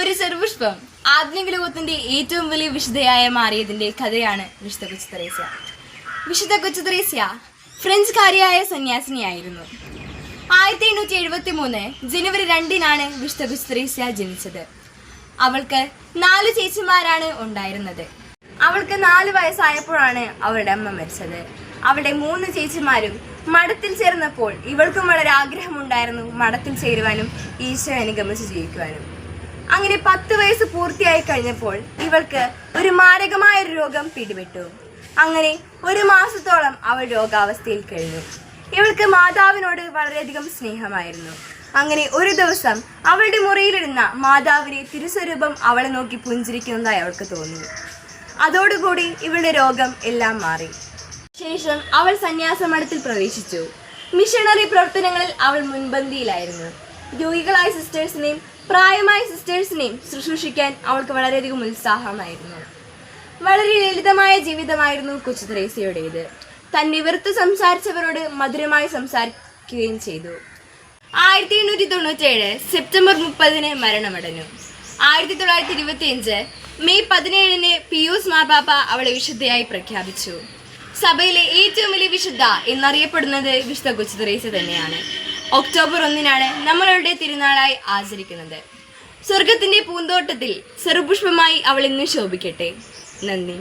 ഒരു ചെറുപുഷ്പം. ആധുനിക ലോകത്തിന്റെ ഏറ്റവും വലിയ വിശുദ്ധയായ മാറിയതിന്റെ കഥയാണ് വിശുദ്ധ കൊച്ചു തെരേസ്യ. വിശുദ്ധ കൊച്ചു തെരേസ്യ ഫ്രഞ്ച്കാരിയായ സന്യാസിനിയായിരുന്നു. ആയിരത്തി എണ്ണൂറ്റി എഴുപത്തി മൂന്ന് ജനുവരി രണ്ടിനാണ് വിശുദ്ധ കൊച്ചു തെരേസ്യ ജനിച്ചത്. അവൾക്ക് നാല് ചേച്ചിമാരാണ് ഉണ്ടായിരുന്നത്. അവൾക്ക് നാല് വയസ്സായപ്പോഴാണ് അവളുടെ അമ്മ മരിച്ചത്. അവളുടെ മൂന്ന് ചേച്ചിമാരും മഠത്തിൽ ചേർന്നപ്പോൾ ഇവൾക്കും വളരെ ആഗ്രഹമുണ്ടായിരുന്നു മഠത്തിൽ ചേരുവാനും ഈശോ അനുഗമിച്ച് ജീവിക്കുവാനും. അങ്ങനെ പത്ത് വയസ്സ് പൂർത്തിയായി കഴിഞ്ഞപ്പോൾ ഇവൾക്ക് ഒരു മാരകമായ രോഗം പിടിപെട്ടു. അങ്ങനെ ഒരു മാസത്തോളം അവൾ രോഗാവസ്ഥയിൽ കഴിഞ്ഞു. ഇവൾക്ക് മാതാവിനോട് വളരെയധികം സ്നേഹമായിരുന്നു. അങ്ങനെ ഒരു ദിവസം അവളുടെ മുറിയിലിരുന്ന മാതാവിനെ തിരുസ്വരൂപം അവളെ നോക്കി പുഞ്ചിരിക്കുന്നതായി അവൾക്ക് തോന്നി. അതോടുകൂടി ഇവളുടെ രോഗം എല്ലാം മാറി. ശേഷം അവൾ സന്യാസമഠത്തിൽ പ്രവേശിച്ചു. മിഷണറി പ്രവർത്തനങ്ങളിൽ അവൾ മുൻപന്തിയിലായിരുന്നു. രോഗികളായ സിസ്റ്റേഴ്സിനെയും പ്രായമായ സിസ്റ്റേഴ്സിനെയും ശുശ്രൂഷിക്കാൻ അവൾക്ക് വളരെയധികം ഉത്സാഹമായിരുന്നു. വളരെ ലളിതമായ ജീവിതമായിരുന്നു കൊച്ചു ത്രേസ്യയുടേത്. തന്നെ വെറുത്ത് സംസാരിച്ചവരോട് മധുരമായി സംസാരിക്കുകയും ചെയ്തു. ആയിരത്തി എണ്ണൂറ്റി തൊണ്ണൂറ്റേഴ് സെപ്റ്റംബർ മുപ്പതിന് മരണമടഞ്ഞു. ആയിരത്തി തൊള്ളായിരത്തി ഇരുപത്തി അഞ്ച് മെയ് പതിനേഴിന് പിയൂസ് മാർപ്പാപ്പ അവളെ വിശുദ്ധയായി പ്രഖ്യാപിച്ചു. സഭയിലെ ഏറ്റവും വലിയ വിശുദ്ധ എന്നറിയപ്പെടുന്നത് വിശുദ്ധ കൊച്ചു തെരേസ തന്നെയാണ്. ഒക്ടോബർ ഒന്നിനാണ് നമ്മളുടെ തിരുനാളായി ആചരിക്കുന്നത്. സ്വർഗത്തിന്റെ പൂന്തോട്ടത്തിൽ ചെറുപുഷ്പമായി അവൾ ഇന്ന് ശോഭിക്കട്ടെ. നന്ദി.